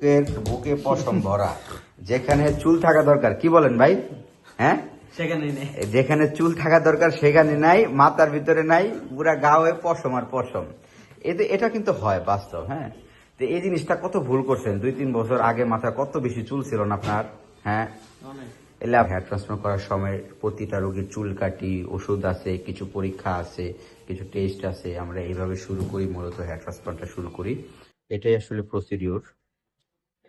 বুকের বুকে পশম ভরা। যেখানে চুল থাকা দরকার কি বলেন ভাই? হ্যাঁ? সেখানে নেই। যেখানে চুল থাকা দরকার সেখানে নাই মাথার ভিতরে নাই পুরা গায়ে পশম আর পশম। এতে এটা কিন্তু হয় বাস্তব হ্যাঁ? তো এই জিনিসটা কত ভুল করছেন? দুই তিন বছর আগে মাথায় কত বেশি চুল ছিল না আপনার হ্যাঁ? এলে হেয়ার ট্রান্সফার করার সময় প্রতিটা রোগীর চুল কাটি ওষুধ আছে কিছু পরীক্ষা আছে কিছু টেস্ট আছে আমরা এইভাবে শুরু করি মূলত হেয়ার ট্রান্সপ্লান্টটা শুরু করি। এটাই আসলে প্রসিডিওর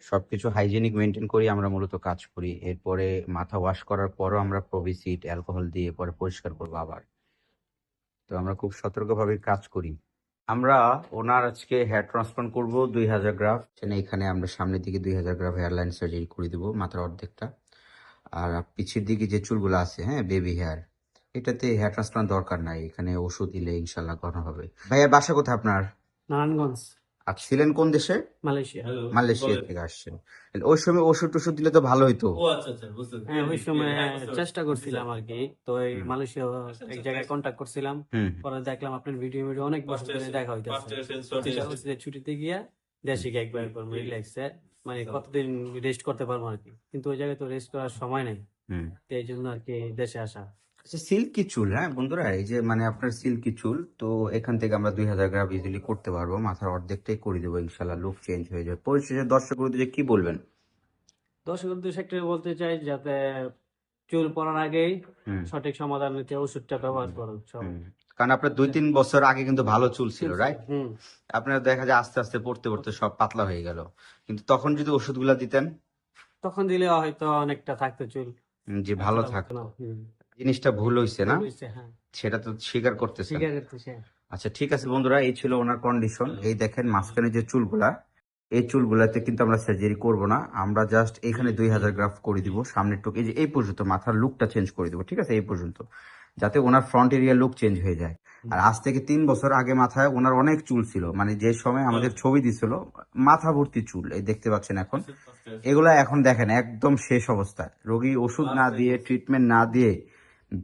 সবকিছু হাইজেনিক মেনটেন করি আমরা মূলত কাজ করি। এরপরে মাথা ওয়াশ করার পরও আমরা প্রভিসিট অ্যালকোহল দিয়ে পরে পরিষ্কার করব আবার। তো আমরা খুব সতর্কভাবে কাজ করি। আমরা ওনার আজকে হেয়ার ট্রান্সপ্লান্ট করব দুই হাজার গ্রাফ এখানে আমরা সামনের দিকে দুই হাজার গ্রাফ হেয়ার লাইন সার্জারি করে দেবো মাথার অর্ধেকটা। আর পিছের দিকে যে চুলগুলো আছে হ্যাঁ বেবি হেয়ার এটাতে হেয়ার ট্রান্সপ্লান্ট দরকার নাই। এখানে ওষুধ দিলে ইনশাল্লাহ করানো হবে। ভাইয়া, বাসা কোথায় আপনার? নারায়ণগঞ্জ। আর ছিলেন কোন দেশে? মালয়েশিয়া। মালয়েশিয়া থেকে আসছেন। ওই সময় ওষুধ টষুধ দিলে তো ভালো হইতো ও আচ্ছা আচ্ছা। হ্যাঁ ওই সময় হ্যাঁ। চেষ্টা করছিলাম আর কি। তো এই মালয়েশিয়া এক জায়গায় কন্ট্যাক্ট করছিলাম। পরে দেখলাম আপনার ভিডিও ভিডিও অনেক বছর ধরে দেখা হইতেছে। ছুটিতে গিয়া দেশে গিয়ে একবার করব রিল্যাক্সে মানে কতদিন রেস্ট করতে পারব আর কি। কিন্তু ওই জায়গায় তো রেস্ট করার সময় নেই। হুম। তো এই জন্য আর কি দেশে আসা। আচ্ছা সিল্কি চুল হ্যাঁ? বন্ধুরা এই যে মানে আপনার সিল্কি চুল তো এখান থেকে আমরা দুই হাজার গ্রাম ইজিলি করতে পারব। মাথার অর্ধেকটাই করে দেবো ইনশাল্লাহ লুক চেঞ্জ হয়ে যাবে। পরিশেষে দর্শক যে কি বলবেন? দর্শক উদ্দেশ্যে বলতে চাই যাতে চুল পড়ার আগেই সঠিক সমাধান নিতে ওষুধটা ব্যবহার করুন কারণ আপনার দুই তিন বছর আগে কিন্তু ভালো চুল ছিল রাইট হুম। আপনার দেখা যায় আস্তে আস্তে পড়তে পড়তে সব পাতলা হয়ে গেল। কিন্তু তখন যদি ওষুধগুলা দিতেন? তখন দিলে হয়তো অনেকটা থাকতো চুল। যে ভালো থাকতো। জিনিসটা ভুল হয়েছে না? হ্যাঁ। সেটা তো স্বীকার করতেছে স্বীকার করতেছে আচ্ছা ঠিক আছে বন্ধুরা এই ছিল ওনার কন্ডিশন এই দেখেন মাঝখানে যে চুলগুলা এই চুলগুলাতে কিন্তু আমরা সার্জারি করব না। আমরা জাস্ট এখানে দুই হাজার গ্রাফ করে দিব সামনের টুক এই যে এই পর্যন্ত মাথার লুকটা চেঞ্জ করে দিব ঠিক আছে? এই পর্যন্ত। যাতে ওনার ফ্রন্ট এরিয়া লুক চেঞ্জ হয়ে যায়। আর আজ থেকে তিন বছর আগে মাথায় ওনার অনেক চুল ছিল। মানে যে সময় আমাদের ছবি দিছিল মাথা ভর্তি চুল এই দেখতে পাচ্ছেন এখন। এগুলা এখন দেখেন একদম শেষ অবস্থায়। রোগী ওষুধ না দিয়ে ট্রিটমেন্ট না দিয়ে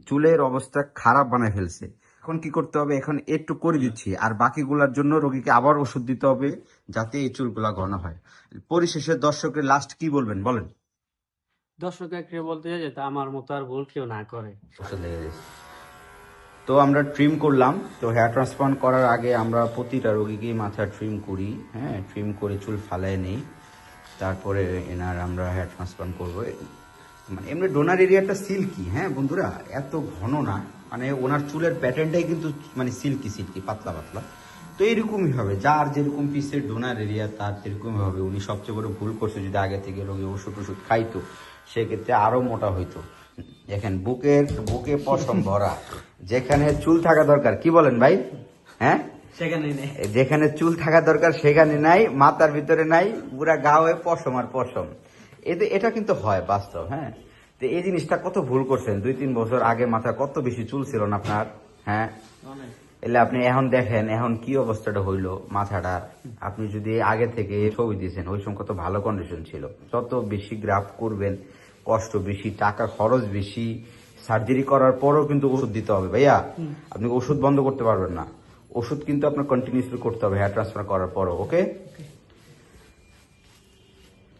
চুলের অবস্থা খারাপ বানায় ফেলছে। এখন কি করতে হবে? এখন একটু করে দিচ্ছি। আর বাকিগুলোর জন্য রোগীকে আবার ওষুধ দিতে হবে যাতে এই চুলগুলা ঘন হয়। পরিশেষে দর্শকের লাস্ট কি বলবেন? বলেন। দর্শক একটা বলতে চাই যে তা আমার মতো আর ভুল কেউ না করে। তো আমরা ট্রিম করলাম। তো হেয়ার ট্রান্সপ্লান্ট করার আগে আমরা প্রতিটা রোগীকেই মাথা ট্রিম করি। হ্যাঁ ট্রিম করে চুল ফালায় নেই। তারপরে এনার আমরা হেয়ার ট্রান্সপ্লান্ট করব। এমনি ডোনার এরিয়াটা সিল্কি হ্যাঁ বন্ধুরা? এত ঘন না। মানে ওনার চুলের প্যাটার্নটাই কিন্তু মানে সিল্কি সিল্কি পাতলা পাতলা। তো এইরকমই হবে। যার যেরকম পিসের ডোনার এরিয়া তার সেরকমই হবে। উনি সবচেয়ে বড় ভুল করছে যদি আগে থেকে রোগী ওষুধ ওষুধ খাইতো সেক্ষেত্রে আরও মোটা হইতো। দেখেন বুকের বুকে পশম ভরা। যেখানে চুল থাকা দরকার কি বলেন ভাই? হ্যাঁ? সেখানে যেখানে চুল থাকা দরকার সেখানে নাই মাথার ভিতরে নাই পুরা গাওয়ে পশম আর পশম। এতে এটা কিন্তু হয় বাস্তব হ্যাঁ? তো এই জিনিসটা কত ভুল করছেন? দুই তিন বছর আগে মাথা কত বেশি চুল ছিল না আপনার হ্যাঁ? এলে আপনি এখন দেখেন এখন কি অবস্থাটা হইল মাথাটা। আপনি যদি আগে থেকে ছবি দিয়েছেন ওই সময় কত ভালো কন্ডিশন ছিল। যত বেশি গ্রাফ করবেন কষ্ট বেশি টাকা খরচ বেশি সার্জারি করার পরও কিন্তু ওষুধ দিতে হবে ভাইয়া। আপনি ওষুধ বন্ধ করতে পারবেন না। ওষুধ কিন্তু আপনার কন্টিনিউসলি করতে হবে হেয়ার ট্রান্সফার করার পরও ওকে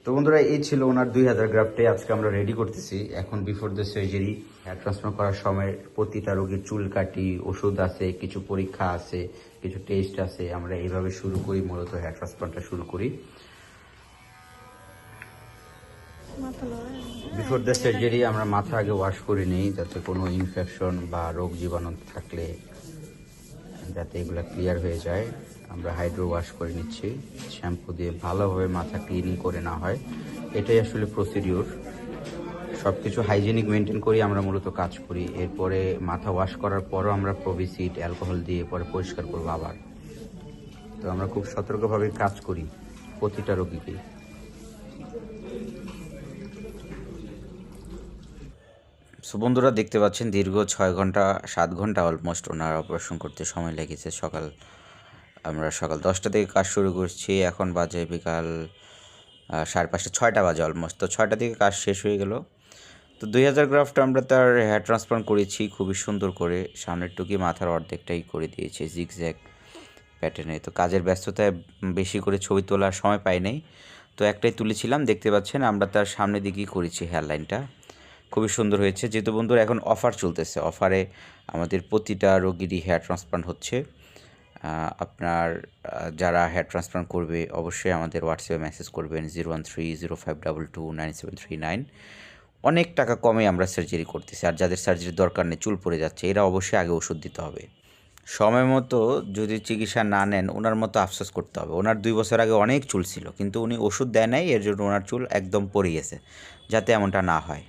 তো বন্ধুরা, এই ছিল ওনার দুই হাজার গ্রাফটে আজকে আমরা রেডি করতেছি। এখন before the surgery hair transfer করার সময় প্রতিটা রোগীর চুল কাটি, ওষুধ আছে, কিছু পরীক্ষা আছে, কিছু টেস্ট আছে, আমরা এইভাবে শুরু করি, মূলত হেয়ার ট্রান্সপ্লান্টটা শুরু করি। বিফোর দ্য সার্জারি আমরা মাথা আগে ওয়াশ করে নিই, যাতে কোনো ইনফেকশন বা রোগ জীবাণু থাকলে যাতে এগুলো ক্লিয়ার হয়ে যায়, আমরা হাইড্রো ওয়াশ করে নিচ্ছি। শ্যাম্পু দিয়ে ভালোভাবে মাথা ক্লিনিং করে না হয়। এটাই আসলে প্রসিডিওর সব কিছু হাইজেনিক মেনটেন করি আমরা মূলত কাজ করি। এরপরে মাথা ওয়াশ করার পরও আমরা প্রভিসিট অ্যালকোহল দিয়ে পরে পরিষ্কার করব আবার। তো আমরা খুব সতর্কভাবে কাজ করি প্রতিটা রোগীকেই। সো বন্ধুরা দেখতে পাচ্ছেন দীর্ঘ ছয় ঘণ্টা, সাত ঘণ্টা অলমোস্ট ওনার অপারেশন করতে সময় লেগেছে। সকাল, আমরা সকাল দশটা থেকে কাজ শুরু করছি। এখন বাজে বিকাল সাড়ে পাঁচটা, ছয়টা বাজে অলমোস্ট তো ছয়টা থেকে কাজ শেষ হয়ে গেল। তো দুই হাজার গ্রাফটা আমরা তার হেয়ার ট্রান্সপ্লান্ট করেছি, খুবই সুন্দর করে। সামনের টুকি মাথার অর্ধেকটাই করে দিয়েছে দিয়েছি জিগজ্যাগ প্যাটার্নে তো কাজের ব্যস্ততায় বেশি করে ছবি তোলার সময় পাই নাই। তো একটাই তুলেছিলাম, দেখতে পাচ্ছেন আমরা তার সামনের দিকেই করেছি হেয়ার লাইনটা খুবই সুন্দর হয়েছে। যেহেতু বন্ধুরা, এখন অফার চলতেছে। অফারে আমাদের প্রতিটা রোগীরই হেয়ার ট্রান্সপ্লান্ট হচ্ছে। আপনার যারা হেয়ার ট্রান্সপ্লান্ট করবে, অবশ্যই আমাদের হোয়াটসঅ্যাপে মেসেজ করবেন zero one three zero five double two nine seven three nine অনেক টাকা কমে আমরা সার্জারি করতেছি। আর যাদের সার্জারির দরকার নেই, চুল পড়ে যাচ্ছে, এরা অবশ্যই আগে ওষুধ দিতে হবে। সময় মতো যদি চিকিৎসা না নেন, ওনার মতো আফসোস করতে হবে। ওনার দুই বছর আগে অনেক চুল ছিল, কিন্তু উনি ওষুধ দেয় নাই, এর জন্য ওনার চুল একদম পড়ে গেছে, যাতে এমনটা না হয়।